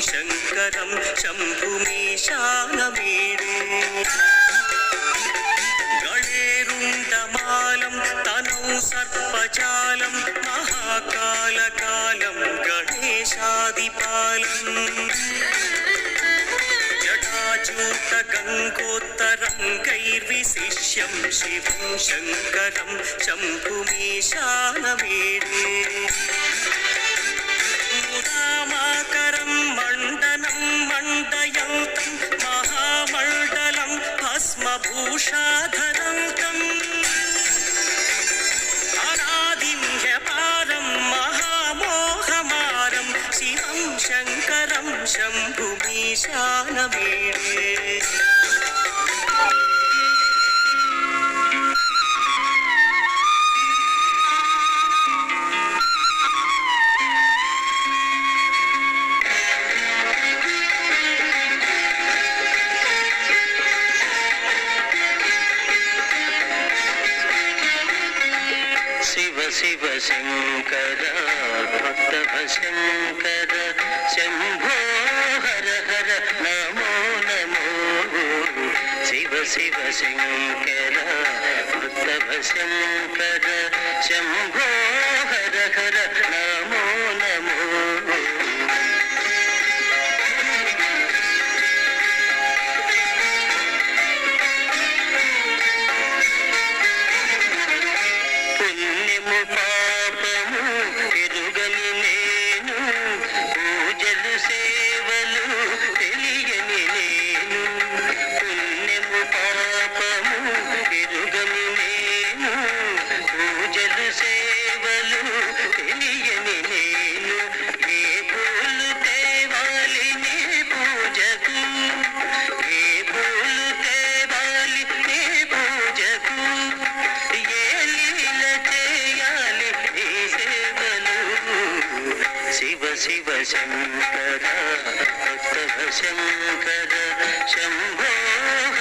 శంకరం భూతనాథం శివం శంకరం శంభుమీశానమీడే. గళేరుండమాలం తనౌ సర్పజాలం మహాకాలకాలం గణేశాదిపాలం. జటాజూత గంగోత్తరం కైర్విశిష్యం భస్మభూషాధరంతం అనాదిం పారం మహామోహమారం. శివం శంకరం శంభుమీశానమీడే శివ శివ శంకర భక్త శంకర శంభో హర హర నమో నమో. శివ శివ శంకర శివ శంకర భక్త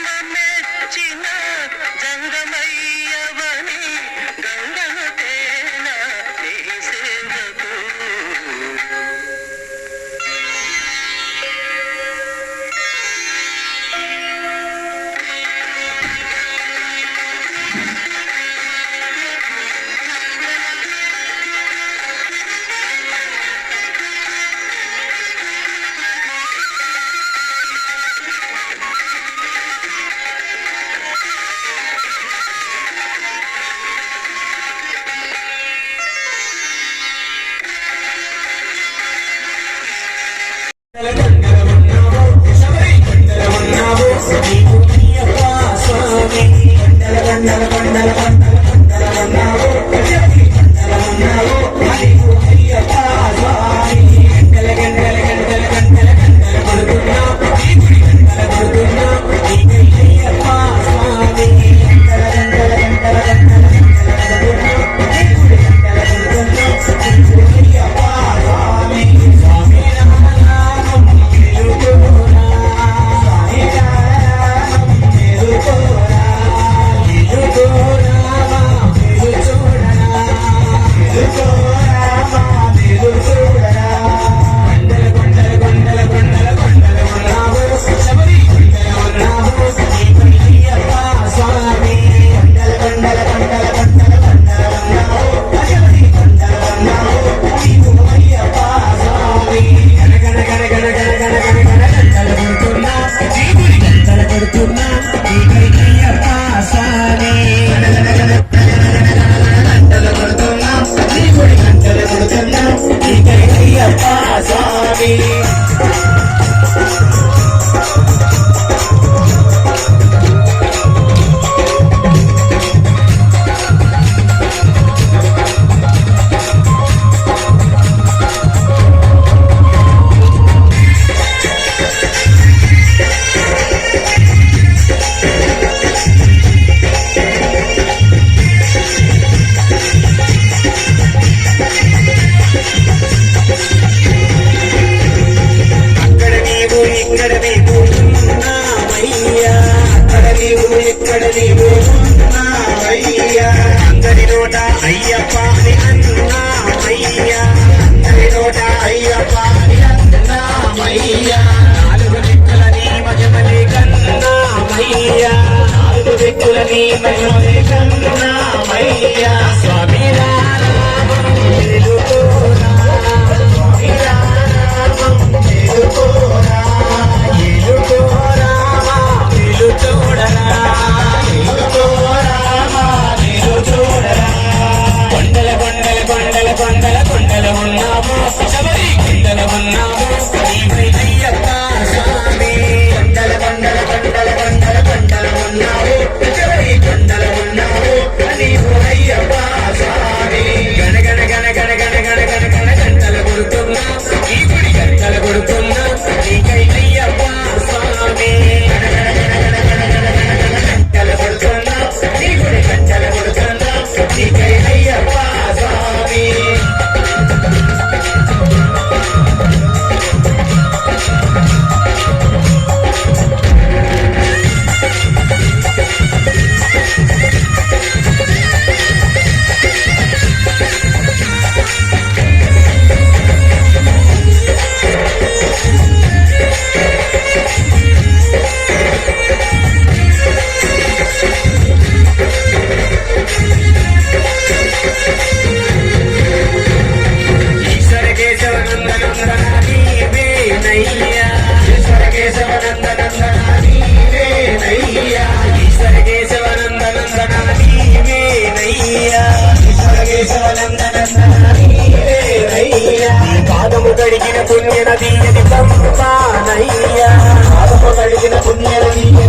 में जीना Let's go. స్వామి మయూరేశం నామయ్యా స్వామి. పాలయ్యా పాపము కడిగిన పుణ్యలయ్యా